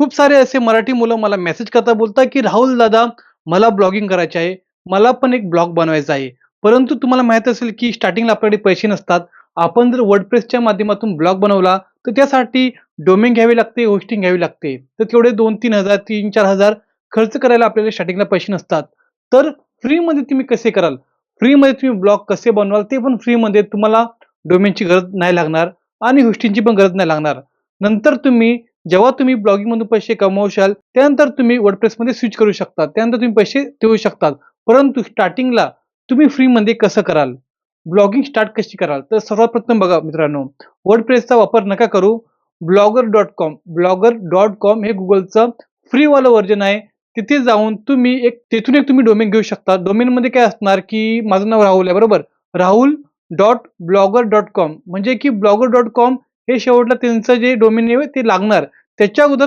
खूप सारे असे मराठी मुलं मला मेसेज करता बोलतात, की "राहुल दादा, मला ब्लॉगिंग करायचे आहे. मला पण एक ब्लॉग बनवायचा आहे." परंतु तुम्हाला माहीत असेल, की स्टार्टिंगला आपल्याकडे पैसे नसतात. आपण जर वर्डप्रेसच्या माध्यमातून ब्लॉग बनवला, तर त्यासाठी डोमेन घ्यावी लागते, होस्टिंग घ्यावी लागते. तर तेवढे 2-3000 3-4000 खर्च करायला आपल्याला स्टार्टिंगला पैसे नसतात. तर फ्रीमध्ये तुम्ही कसे कराल? फ्रीमध्ये तुम्ही ब्लॉग कसे बनवाल? ते पण फ्रीमध्ये तुम्हाला डोमेनची गरज नाही लागणार आणि होस्टिंगची पण गरज नाही लागणार. नंतर तुम्ही जेव्हा तुम्ही ब्लॉगिंगमधून पैसे कमवशाल, त्यानंतर तुम्ही वर्डप्रेसमध्ये स्विच करू शकता. त्यानंतर तुम्ही पैसे देऊ शकतात. परंतु स्टार्टिंगला तुम्ही फ्रीमध्ये कसं कराल? ब्लॉगिंग स्टार्ट कशी कराल? तर सर्वात प्रथम बघा मित्रांनो, वर्डप्रेसचा वापर नका करू. Blogger dot com Blogger dot com हे गुगलचं फ्रीवालं व्हर्जन आहे. तिथे जाऊन तुम्ही एक तिथून एक तुम्ही डोमेन घेऊ शकता. डोमेनमध्ये काय असणार, की माझं नाव राहुल आहे बरोबर. Rahul dot Blogger dot com म्हणजे की ब्लॉगर डॉट कॉम हे शेवटला त्यांचं जे डोमेन आहे ते लागणार. त्याच्या अगोदर